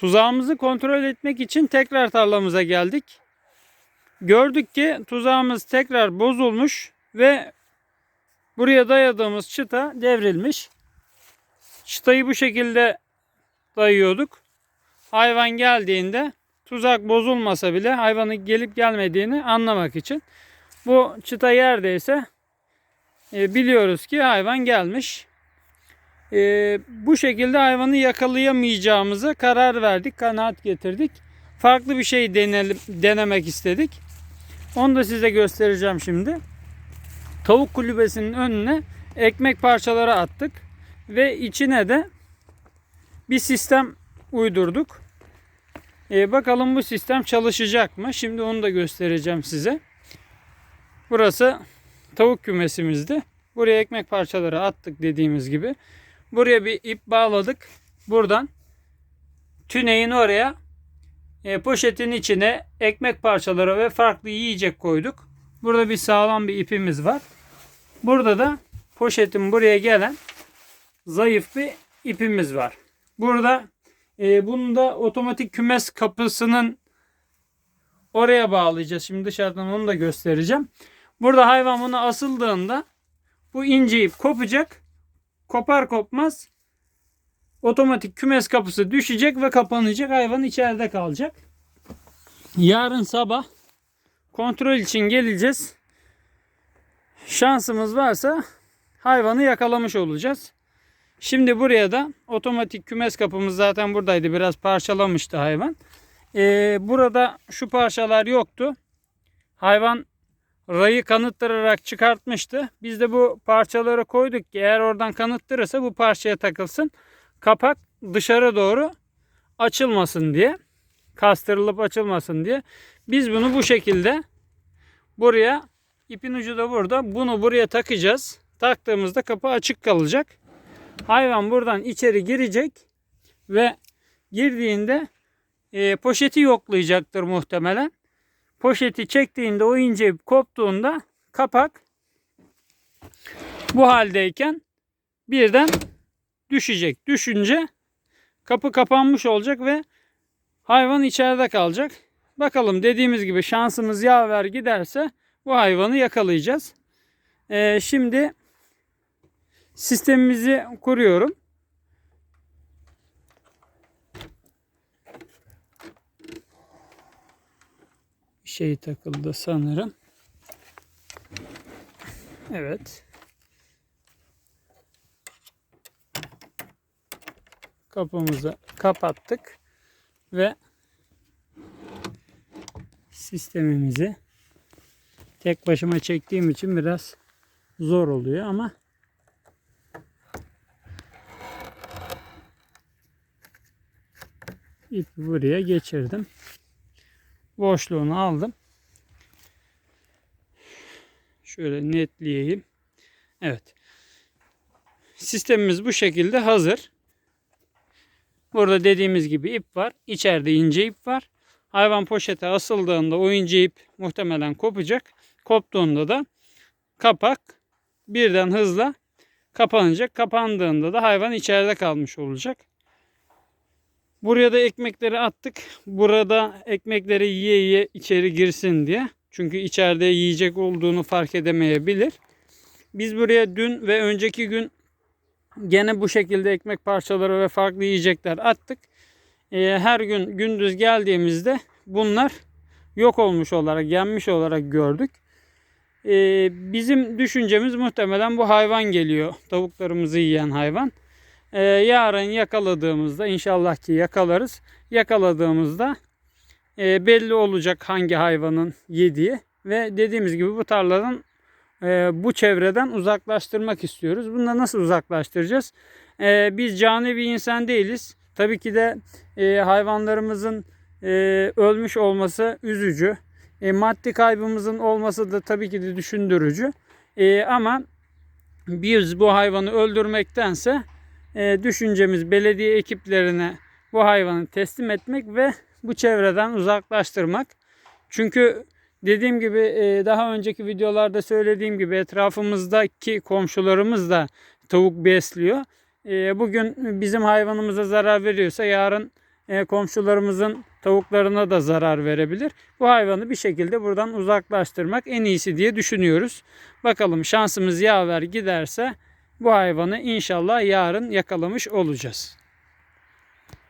Tuzağımızı kontrol etmek için tekrar tarlamıza geldik. Gördük ki tuzağımız tekrar bozulmuş ve buraya dayadığımız çıta devrilmiş. Çıtayı bu şekilde dayıyorduk. Hayvan geldiğinde tuzak bozulmasa bile hayvanın gelip gelmediğini anlamak için. Bu çıta yerdeyse e, biliyoruz ki hayvan gelmiş. E, bu şekilde hayvanı yakalayamayacağımıza karar verdik, kanaat getirdik. Farklı bir şey denelim, denemek istedik. Onu da size göstereceğim şimdi. Tavuk kulübesinin önüne ekmek parçaları attık ve içine de bir sistem uydurduk. E, bakalım bu sistem çalışacak mı? Şimdi onu da göstereceğim size. Burası tavuk kümesimizdi. Buraya ekmek parçaları attık dediğimiz gibi. Buraya bir ip bağladık. Buradan tüneyin oraya e, poşetin içine ekmek parçaları ve farklı yiyecek koyduk. Burada bir sağlam bir ipimiz var. Burada da poşetin buraya gelen zayıf bir ipimiz var. Burada e, bunu da otomatik kümes kapısının oraya bağlayacağız. Şimdi dışarıdan onu da göstereceğim. Burada hayvan buna asıldığında bu ince ip kopacak. Kopar kopmaz otomatik kümes kapısı düşecek ve kapanacak. Hayvan içeride kalacak. Yarın sabah kontrol için geleceğiz. Şansımız varsa hayvanı yakalamış olacağız. Şimdi buraya da otomatik kümes kapımız zaten buradaydı. Biraz parçalamıştı hayvan. Ee, burada şu parçalar yoktu. Hayvan rayı kanıttırarak çıkartmıştı. Biz de bu parçaları koyduk ki eğer oradan kanıttırırsa bu parçaya takılsın. Kapak dışarı doğru açılmasın diye. Kastırılıp açılmasın diye. Biz bunu bu şekilde buraya ipin ucu da burada. Bunu buraya takacağız. Taktığımızda kapı açık kalacak. Hayvan buradan içeri girecek ve girdiğinde e, poşeti yoklayacaktır muhtemelen. Poşeti çektiğinde o ince ip koptuğunda kapak bu haldeyken birden düşecek. Düşünce kapı kapanmış olacak ve hayvan içeride kalacak. Bakalım dediğimiz gibi şansımız yaver giderse bu hayvanı yakalayacağız. Ee, şimdi sistemimizi kuruyorum. Şey takıldı sanırım. Evet. Kapımızı kapattık ve sistemimizi tek başıma çektiğim için biraz zor oluyor ama ipi buraya geçirdim. Boşluğunu aldım. Şöyle netleyeyim. Evet. Sistemimiz bu şekilde hazır. Burada dediğimiz gibi ip var. İçeride ince ip var. Hayvan poşete asıldığında o ince ip muhtemelen kopacak. Koptuğunda da kapak birden hızla kapanacak. Kapandığında da hayvan içeride kalmış olacak. Buraya da ekmekleri attık. Burada ekmekleri yiye yiye içeri girsin diye. Çünkü içeride yiyecek olduğunu fark edemeyebilir. Biz buraya dün ve önceki gün gene bu şekilde ekmek parçaları ve farklı yiyecekler attık. Ee, her gün gündüz geldiğimizde bunlar yok olmuş olarak, yenmiş olarak gördük. Ee, bizim düşüncemiz muhtemelen bu hayvan geliyor. Tavuklarımızı yiyen hayvan. Ee, yarın yakaladığımızda inşallah ki yakalarız. Yakaladığımızda e, belli olacak hangi hayvanın yediği ve dediğimiz gibi bu tarladan e, bu çevreden uzaklaştırmak istiyoruz. Bunu nasıl uzaklaştıracağız? E, biz cani bir insan değiliz. Tabii ki de e, hayvanlarımızın e, ölmüş olması üzücü. E, maddi kaybımızın olması da tabii ki de düşündürücü. E, ama biz bu hayvanı öldürmektense e, düşüncemiz belediye ekiplerine bu hayvanı teslim etmek ve bu çevreden uzaklaştırmak. Çünkü dediğim gibi e, daha önceki videolarda söylediğim gibi etrafımızdaki komşularımız da tavuk besliyor. E, bugün bizim hayvanımıza zarar veriyorsa yarın e, komşularımızın tavuklarına da zarar verebilir. Bu hayvanı bir şekilde buradan uzaklaştırmak en iyisi diye düşünüyoruz. Bakalım şansımız yaver giderse bu hayvanı inşallah yarın yakalamış olacağız.